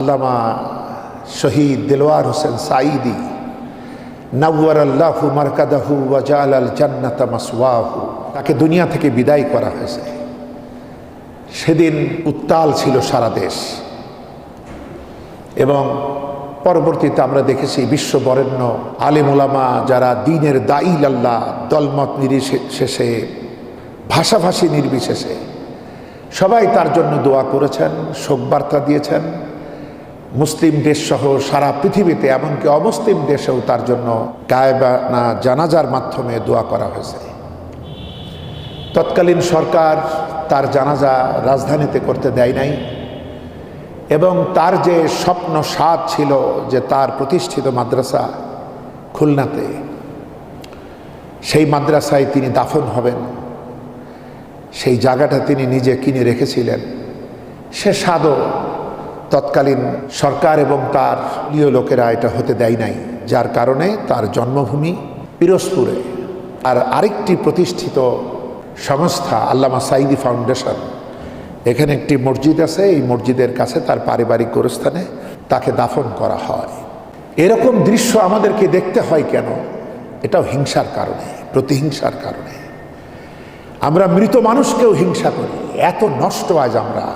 আল্লামা শহীদ দিলওয়ার হোসেন সাইদি নওয়ার আল্লাহু মারকাদাহু ওয়াজাল আল জান্নাতা মাসওয়াহু, তাকে দুনিয়া থেকে বিদায় করা হয়েছে। সেদিন উত্তাল ছিল সারা দেশ। এবং পরবর্তীতে আমরা দেখেছি বিশ্ব বরেণ্য আলেম ওলামা যারা দিনের দাইল আল্লাহ দলমত নির্বিশেষে, ভাষাভাষী নির্বিশেষে সবাই তার জন্য দোয়া করেছেন, শোকবার্তা দিয়েছেন। মুসলিম দেশসহ সারা পৃথিবীতে, এমনকি অমুসলিম দেশেও তার জন্য গায়েবানা জানাজার মাধ্যমে দোয়া করা হয়েছে। তৎকালীন সরকার তার জানাজা রাজধানীতে করতে দেয় নাই এবং তার যে স্বপ্ন স্বাদ ছিল যে তার প্রতিষ্ঠিত মাদ্রাসা খুলনাতে, সেই মাদ্রাসায় তিনি দাফন হবেন। সেই জায়গাটা তিনি নিজে কিনে রেখেছিলেন। সে স্বাদও তৎকালীন সরকার এবং তার প্রিয় লোকেরা এটা হতে দেয় নাই, যার কারণে তার জন্মভূমি পিরোজপুরে। আর আরেকটি প্রতিষ্ঠিত সংস্থা, আল্লামা সাইদি ফাউন্ডেশন, এখানে একটি মসজিদ আছে, এই মসজিদের কাছে তার পারিবারিক গোরস্থানে তাকে দাফন করা হয়। এরকম দৃশ্য আমাদেরকে দেখতে হয় কেন? এটাও হিংসার কারণে, প্রতিহিংসার কারণে। আমরা মৃত মানুষকেও হিংসা করি, এত নষ্ট আজ আমরা।